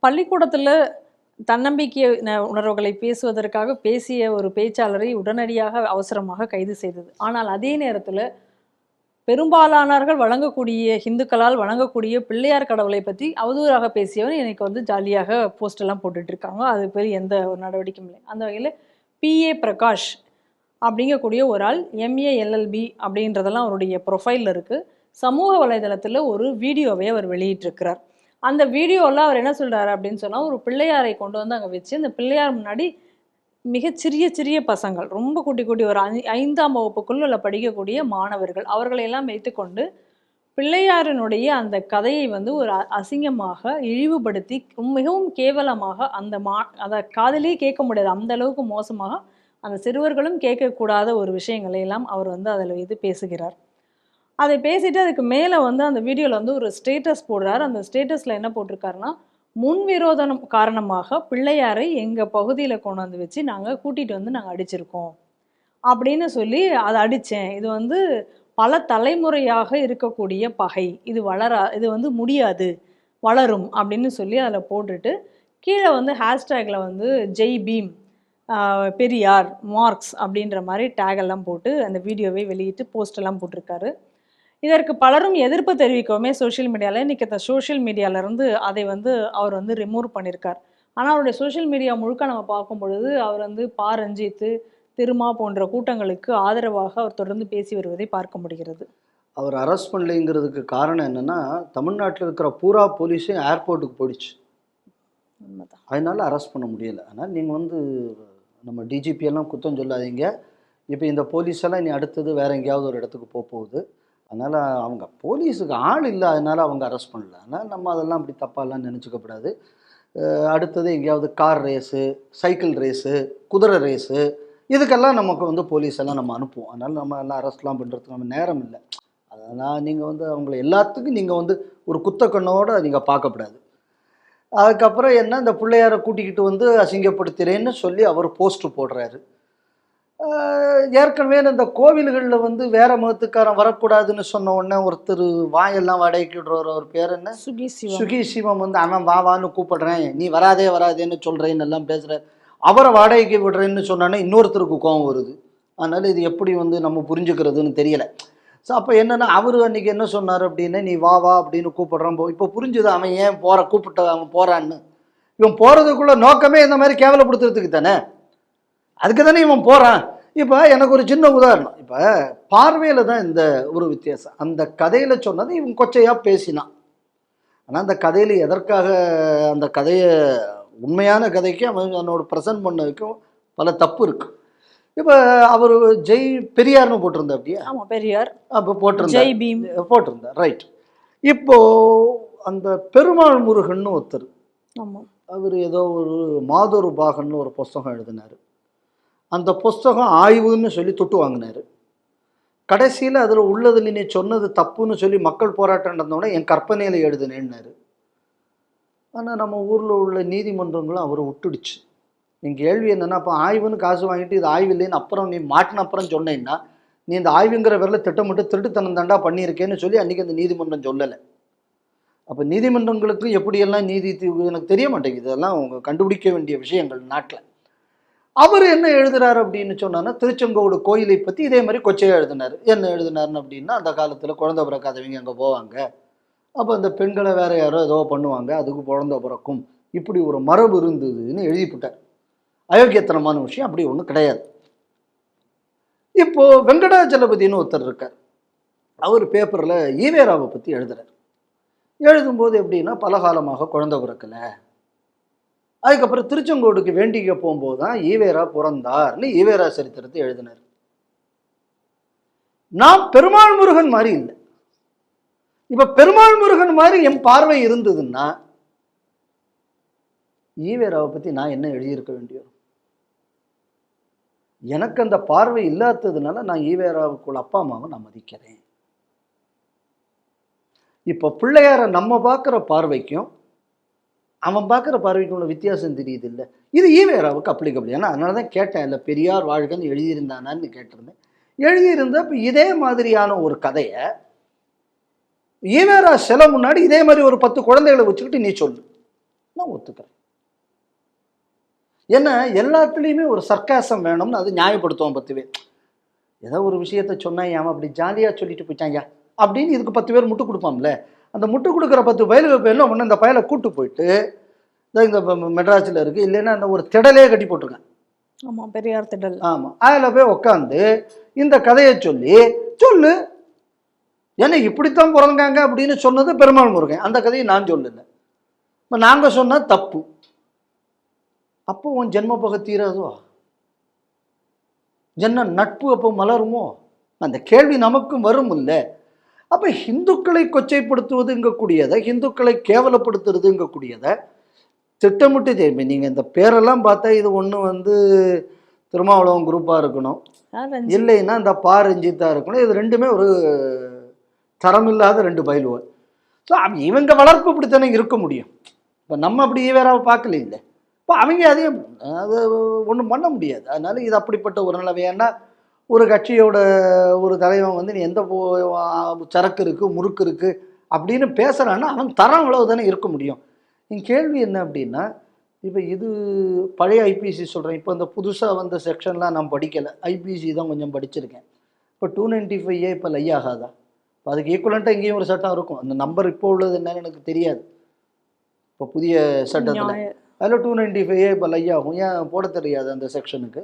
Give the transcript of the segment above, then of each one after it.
பள்ளிக்கூடத்தில் தன்னம்பிக்கை ந- உணர்வுகளை பேசுவதற்காக பேசிய ஒரு பேச்சாளரை உடனடியாக அவசரமாக கைது செய்தது. ஆனால் அதே நேரத்தில் பெரும்பாலானவர்கள் வழங்கக்கூடிய இந்துக்களால் வழங்கக்கூடிய பிள்ளையார் கடவுளை பற்றி அவதூறாக பேசியவர் எனக்கு வந்து ஜாலியாக போஸ்ட் எல்லாம் போட்டுட்டு இருக்காங்க. அது பெரிய எந்த ஒரு நடவடிக்கையும் இல்லை. அந்த வகையில் பிஏ பிரகாஷ் அப்படிங்கக்கூடிய ஒரு ஆள் எம்ஏ எல்எல்பி அப்படின்றதெல்லாம் அவருடைய ப்ரொஃபைலில் இருக்குது சமூக வலைதளத்தில் ஒரு வீடியோவை அவர் வெளியிட்டிருக்கிறார். அந்த வீடியோவில் அவர் என்ன சொல்கிறார் அப்படின்னு சொன்னால் ஒரு பிள்ளையாரை கொண்டு வந்து அங்கே வச்சு அந்த பிள்ளையார் முன்னாடி மிகச்சிறிய சிறிய பசங்கள் ரொம்ப குட்டி குட்டி ஒரு ஐ- ஐந்தாம் வகுப்புக்குள்ள படிக்கக்கூடிய மாணவர்கள் அவர்களையெல்லாம் வைத்துக்கொண்டு பிள்ளையாரினுடைய அந்த கதையை வந்து ஒரு அ- அசிங்கமாக இழிவுபடுத்தி மிகவும் கேவலமாக அந்த மா அதை காதலே கேட்க முடியாது அந்த அளவுக்கு மோசமாக அந்த சிறுவர்களும் கேட்கக்கூடாத ஒரு விஷயங்களை எல்லாம் அவர் வந்து அதில் இது பேசுகிறார். அதை பேசிட்டு அதுக்கு மேலே வந்து அந்த வீடியோவில் வந்து ஒரு ஸ்டேட்டஸ் போடுறார். அந்த ஸ்டேட்டஸில் என்ன போட்டிருக்காருன்னா முன்விரோதனம் காரணமாக பிள்ளையாரை எங்கள் பகுதியில் கொண்டு வந்து வச்சு நாங்கள் கூட்டிகிட்டு வந்து நாங்கள் அடிச்சிருக்கோம். அப்படின்னு சொல்லி அதை அடித்தேன் இது வந்து பல தலைமுறையாக இருக்கக்கூடிய பகை. இது வளரா இது வந்து முடியாது வளரும் அப்படின்னு சொல்லி அதில் போட்டுட்டு கீழே வந்து ஹேஷ்டேக்கில் வந்து ஜெய் பீம் பெரியார் மார்க்ஸ் அப்படின்ற மாதிரி டேக் எல்லாம் போட்டு அந்த வீடியோவை வெளியிட்டு போஸ்ட் எல்லாம் போட்டிருக்காரு. இதற்கு பலரும் எதிர்ப்பு தெரிவிக்கவுமே சோஷியல் மீடியாவில் இன்றைக்கி அந்த சோஷியல் மீடியாவிலேருந்து அதை வந்து அவர் வந்து ரிமூவ் பண்ணியிருக்கார் ஆனால் அவருடைய சோஷியல் மீடியா முழுக்க நம்ம பார்க்கும் பொழுது அவர் வந்து பா. ரஞ்சித்து திருமா போன்ற கூட்டங்களுக்கு ஆதரவாக அவர் தொடர்ந்து பேசி வருவதை பார்க்க முடிகிறது. அவர் அரெஸ்ட் பண்ணலைங்கிறதுக்கு காரணம் என்னன்னா தமிழ்நாட்டில் இருக்கிற பூரா போலீஸும் ஏர்போர்ட்டுக்கு போயிடுச்சு. அதனால அரெஸ்ட் பண்ண முடியல. ஆனால் நீங்கள் வந்து நம்ம டிஜிபி எல்லாம் குத்தம் சொல்லாதீங்க. இப்போ இந்த போலீஸ் எல்லாம் இனி அடுத்தது வேற எங்கேயாவது ஒரு இடத்துக்கு போக போகுது. அதனால் அவங்க போலீஸுக்கு ஆள் இல்லை அதனால் அவங்க அரெஸ்ட் பண்ணல. அதனால் நம்ம அதெல்லாம் அப்படி தப்பாலாம் நினச்சிக்கப்படாது அடுத்தது எங்கேயாவது கார் ரேஸு சைக்கிள் ரேஸு குதிரை ரேஸு இதுக்கெல்லாம் நமக்கு வந்து போலீஸ் எல்லாம் நம்ம அனுப்புவோம். அதனால் நம்ம எல்லாம் அரெஸ்ட்லாம் பண்ணுறதுக்கு நம்ம நேரம் இல்லை. அதனால் நீங்கள் வந்து அவங்கள எல்லாத்துக்கும் நீங்கள் வந்து ஒரு குத்த நீங்கள் பார்க்கக்கூடாது அதுக்கப்புறம் என்ன இந்த பிள்ளையாரை கூட்டிக்கிட்டு வந்து அசிங்கப்படுத்துகிறேன்னு சொல்லி அவர் போஸ்ட்ரு போடுறாரு. ஏற்கனவே இந்த கோவில்களில் வந்து வேற மதத்துக்காரன் வரக்கூடாதுன்னு சொன்ன உடனே ஒருத்தர் வாயெல்லாம் வடைக்கி விடுறவர் அவர் பேர் என்ன? சுகி சிவம். சுகி சிவம் வந்து அவன் வா வான்னு கூப்பிடுறேன். நீ வராதே வராதேன்னு சொல்கிறேன்னு எல்லாம் பேசுகிறார் அவரை வாடகைக்கு விடுறேன்னு சொன்னானே இன்னொருத்தருக்கு கோவம் வருது. அதனால் இது எப்படி வந்து நம்ம புரிஞ்சுக்கிறதுன்னு தெரியல. ஸோ அப்போ என்னென்னா அவர் அன்றைக்கி என்ன சொன்னார் அப்படின்னா நீ வா வா அப்படின்னு கூப்பிடுறான். போ இப்போ புரிஞ்சுது அவன் ஏன் போகிற கூப்பிட்ட அவன் போகிறான்னு இவன் போகிறதுக்குள்ள நோக்கமே இந்த மாதிரி கேவலப்படுத்துறதுக்கு தானே? அதுக்கு தானே இவன் போகிறான் இப்போ எனக்கு ஒரு சின்ன உதாரணம். இப்போ பார்வையில் தான் இந்த ஒரு வித்தியாசம். அந்த கதையில் சொன்னது இவன் கொச்சையாக பேசினான். ஆனால் அந்த கதையில் எதற்காக அந்த கதையை உண்மையான கதைக்கு அவன் என்னோட ப்ரெசன்ட் பண்ணதுக்கும் பல தப்பு இருக்கு. இப்போ அவர் ஜெய் பெரியார்னு போட்டிருந்தா அப்படியே? ஆமா பெரியார். அப்போ போட்டிருந்தா ஜெய் பீம். போட்டிருந்தா ரைட் இப்போ அந்த பெருமாள் முருகன்னு ஒருத்தர். ஆமா. அவர் ஏதோ ஒரு மாதொரு பாகன்னு ஒரு புஸ்தகம் எழுதினார். அந்த புஸ்தகம் ஆய்வுன்னு சொல்லி தொட்டு வாங்கினார். கடைசியில் அதில் உள்ளதில் நீ சொன்னது தப்புன்னு சொல்லி மக்கள் போராட்டம் நடந்தோடனே என் கற்பனையில் எழுதுனேன்னாரு. ஆனால் நம்ம ஊரில் உள்ள நீதிமன்றங்களும் அவரை விட்டுடுச்சு. என் கேள்வி என்னென்னா அப்போ ஆய்வுன்னு காசு வாங்கிட்டு இது ஆய்வு இல்லைன்னு அப்புறம் நீ மாட்டின அப்புறம் சொன்னேன்னா நீ இந்த ஆய்வுங்கிற பேரில் திட்டமிட்டு திருட்டுத்தனம் தாண்டா பண்ணியிருக்கேன்னு சொல்லி அன்றைக்கி அந்த நீதிமன்றம் சொல்லலை. அப்போ நீதிமன்றங்களுக்கு எப்படியெல்லாம் நீதி எனக்கு தெரிய மாட்டேங்குது. இதெல்லாம் அவங்க கண்டுபிடிக்க வேண்டிய விஷயங்கள் நாட்டில். அவர் என்ன எழுதுறாரு அப்படின்னு சொன்னான்னா திருச்செங்கோடு கோயிலை பற்றி இதே மாதிரி கொச்சையாக எழுதினார். என்ன எழுதினார்னு அப்படின்னா அந்த காலத்தில் குழந்தை பிறக்காதவங்க அங்கே போவாங்க? அப்போ அந்த பெண்களை வேற யாரோ ஏதோ பண்ணுவாங்க அதுக்கு குழந்தை பிறக்கும். இப்படி ஒரு மரபு இருந்ததுன்னு எழுதிவிட்டார் அயோக்கியத்தனமான விஷயம் அப்படி ஒன்றும் கிடையாது. இப்போது வெங்கடாஜலபதினு ஒருத்தர் இருக்கார். அவர் பேப்பரில் ஈவேராவை பற்றி எழுதுறார். எழுதும்போது எப்படின்னா பலகாலமாக குழந்தை பிறக்கலை. அதுக்கப்புறம் திருச்செங்கோடுக்கு வேண்டிக்க போகும்போது தான் ஈவேரா பிறந்தார்னு ஈவேரா சரித்திரத்தை எழுதினார். நான் பெருமாள் முருகன் மாதிரி இல்லை. இப்போ பெருமாள் முருகன் மாதிரி என் பார்வை இருந்ததுன்னா ஈவேராவை பற்றி நான் என்ன எழுதியிருக்க வேண்டியது? எனக்கு அந்த பார்வை இல்லாததுனால நான் ஈவேராவுக்குள்ள அப்பா அம்மாவை நான் மதிக்கிறேன். இப்போ பிள்ளையாரை நம்ம பார்க்குற பார்வைக்கும் அவன் பார்க்குற பார்வைக்கு உள்ள வித்தியாசம் தெரியுது இல்லை இது ஈவேராவுக்கு அப்ளிகபிள் ஏன்னா அதனால தான் கேட்டேன் இல்லை பெரியார் வாழ்கன்னு எழுதியிருந்தானான்னு கேட்டிருந்தேன். எழுதியிருந்த இப்போ இதே மாதிரியான ஒரு கதையை ஈவேரா சில முன்னாடி இதே மாதிரி ஒரு பத்து குழந்தைகளை வச்சுக்கிட்டு நீ சொல்லு. நான் ஒத்துக்கிறேன். ஏன்னா எல்லாத்துலேயுமே ஒரு சர்க்காசம் வேணும்னு அது நியாயப்படுத்துவோம் பத்து பேர். ஏதோ ஒரு விஷயத்த சொன்னா ஏன் அப்படி ஜாலியாக சொல்லிட்டு போயிட்டாங்க அப்படின்னு இதுக்கு பத்து பேர் முட்டு கொடுப்பாம்ல அந்த முட்டு கொடுக்குற பத்து பயலுக்கு இப்போ என்ன இந்த பயலை கூட்டு போயிட்டு இந்த இந்த மெட்ராஸில் இருக்குது இல்லைன்னா அந்த ஒரு திடலே கட்டி போட்டிருக்கேன். ஆமா பெரியார் திடல். ஆமாம் அதில் போய் உக்காந்து இந்த கதையை சொல்லி சொல்லு. ஏன்னா இப்படித்தான் பிறந்தாங்க அப்படின்னு சொன்னது பெருமாள் முருகன். அந்த கதையை நான் சொல்லலை இப்போ நாங்கள் சொன்னால் தப்பு. அப்போ உன் ஜென்ம பகை தீராதோ? ஜென்ம நட்பு அப்போ மலருமோ? அந்த கேள்வி நமக்கும் வரும் இல்ல அப்போ ஹிந்துக்களை கொச்சைப்படுத்துவதுங்கக்கூடியதை ஹிந்துக்களை கேவலப்படுத்துறதுங்கக்கூடியதை திட்டமிட்டு தெரியுமே நீங்கள் இந்த பேரெல்லாம் பார்த்தா இது ஒன்று வந்து திருமாவளவன் குரூப்பாக இருக்கணும். இல்லைன்னா இந்த பா ரஞ்சித்தா இருக்கணும். இது ரெண்டுமே ஒரு தரமில்லாத ரெண்டு பயிலுவன் ஸோ இவங்க வளர்ப்பு இப்படித்தானே இருக்க முடியும். இப்போ நம்ம அப்படி வேற பார்க்கல இல்லை. இப்போ அவங்க அதையும் அது ஒன்றும் பண்ண முடியாது. அதனால இது அப்படிப்பட்ட ஒரு நிலைமை ஏன்னா ஒரு கட்சியோட ஒரு தலைவன் வந்து நீ எந்த சரக்கு இருக்குது முறுக்கு இருக்குது அப்படின்னு பேசுகிறான்னா அவன் தரம் அவ்வளவு தானே இருக்க முடியும். என் கேள்வி என்ன அப்படின்னா இப்போ இது பழைய ஐபிசி சொல்கிறேன் இப்போ இந்த புதுசாக வந்த செக்ஷன்லாம் நான் படிக்கலை. ஐபிசி தான் கொஞ்சம் படிச்சிருக்கேன். இப்போ டூ நைன்ட்டி ஃபைவ் ஏ இப்போ லை ஆகாதா? இப்போ அதுக்கு ஈக்குவலண்ட்டாக இங்கேயும் ஒரு சட்டம் இருக்கும். அந்த நம்பர் இப்போ உள்ளது என்னன்னு எனக்கு தெரியாது. இப்போ புதிய சட்டத்தில். அதில் டூ நைன்ட்டி ஃபைவ் ஏ இப்போ லை ஆகும். ஏன் போட தெரியாது அந்த செக்ஷனுக்கு?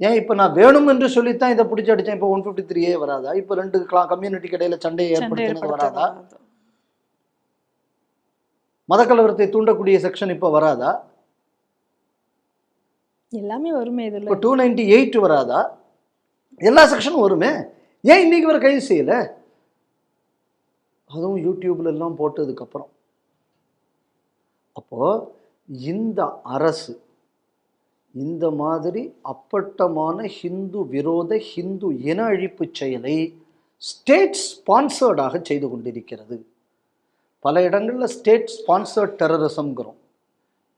ஏன் இப்போ நான் வேணும் என்று சொல்லித்தான் இதை பிடிச்சி அடித்தேன் இப்போ ஒன் ஃபிஃப்டி த்ரீ ஏ வராதா? இப்போ ரெண்டு கம்யூனிட்டி கடையில் சண்டையை சண்டை ஏற்படுத்தினது ஏற்படுத்த வராதா? வராது. மதக்கலவரத்தை தூண்டக்கூடிய செக்ஷன் இப்போ வராதா? எல்லாமே வருமே இதுல. இப்போ டூ நைன்டி எயிட் வராதா? எல்லா செக்ஷனும் வருமே. ஏன் இன்னைக்கு வரை கைது செய்யல? அதுவும் யூடியூப்ல எல்லாம் போட்டதுக்கப்புறம் அப்போ இந்த அரசு இந்த மாதிரி அப்பட்டமான ஹிந்து விரோத ஹிந்து இன அழிப்பு செயலை ஸ்டேட் ஸ்பான்சர்டாக செய்து கொண்டிருக்கிறது. பல இடங்களில் ஸ்டேட் ஸ்பான்சர்ட் டெரரிசம்ங்கிறோம்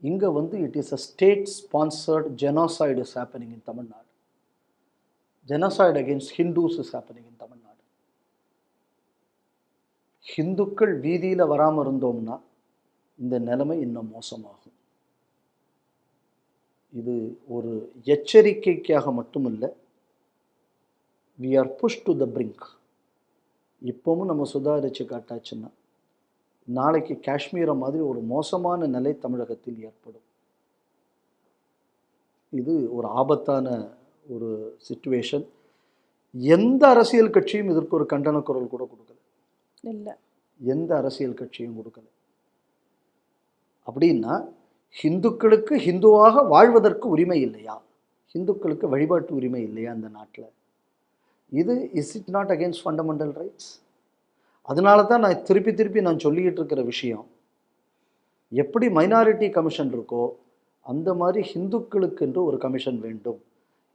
இங்கே வந்து it is a state sponsored genocide is happening in Tamil Nadu genocide against Hindus is happening in Tamil Nadu ஹிந்துக்கள் வீதியில் வராமல் இருந்தோம்னா இந்த நிலைமை இன்னும் மோசமாகும். இது ஒரு எச்சரிக்கைக்காக மட்டுமில்ல we are push to the brink இப்பவும் நம்ம சுதாரித்து காட்டாச்சுன்னா நாளைக்கு காஷ்மீரை மாதிரி ஒரு மோசமான நிலை தமிழகத்தில் ஏற்படும். இது ஒரு ஆபத்தான ஒரு சுச்சுவேஷன் எந்த அரசியல் கட்சியும் இதற்கு ஒரு கண்டன குரல் கூட கொடுக்கல. இல்ல. எந்த அரசியல் கட்சியும் கொடுக்கல. அப்படின்னா ஹிந்துக்களுக்கு ஹிந்துவாக வாழ்வதற்கு உரிமை இல்லையா? ஹிந்துக்களுக்கு வழிபாட்டு உரிமை இல்லையா அந்த நாட்டில்? இது is it not against fundamental rights அதனால தான் நான் திருப்பி திருப்பி நான் சொல்லிக்கிட்டு இருக்கிற விஷயம். எப்படி மைனாரிட்டி கமிஷன் இருக்கோ அந்த மாதிரி ஹிந்துக்களுக்கென்று ஒரு கமிஷன் வேண்டும்.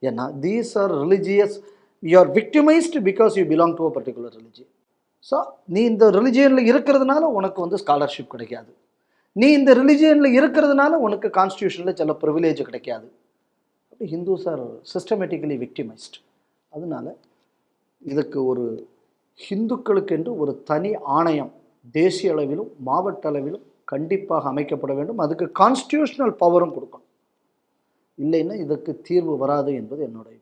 ஏன்னா these are religious you are victimised because you belong to a particular religion so நீ இந்த ரிலிஜியனில் இருக்கிறதுனால உனக்கு வந்து ஸ்காலர்ஷிப் கிடைக்காது. நீ இந்த ரிலிஜியனில் இருக்கிறதுனால உனக்கு கான்ஸ்டியூஷனில் சில ப்ரிவிலேஜ் கிடைக்காது. அப்படி ஹிந்துஸ் ஆர் சிஸ்டமேட்டிக்கலி விக்டிமைஸ்ட் அதனால இதுக்கு ஒரு ஹிந்துக்களுக்கென்று ஒரு தனி ஆணையம் தேசிய அளவிலும் மாவட்ட அளவிலும் கண்டிப்பாக அமைக்கப்பட வேண்டும். அதுக்கு கான்ஸ்டியூஷனல் பவரும் கொடுக்கணும். இல்லைன்னா இதற்கு தீர்வு வராது என்பது என்னுடைய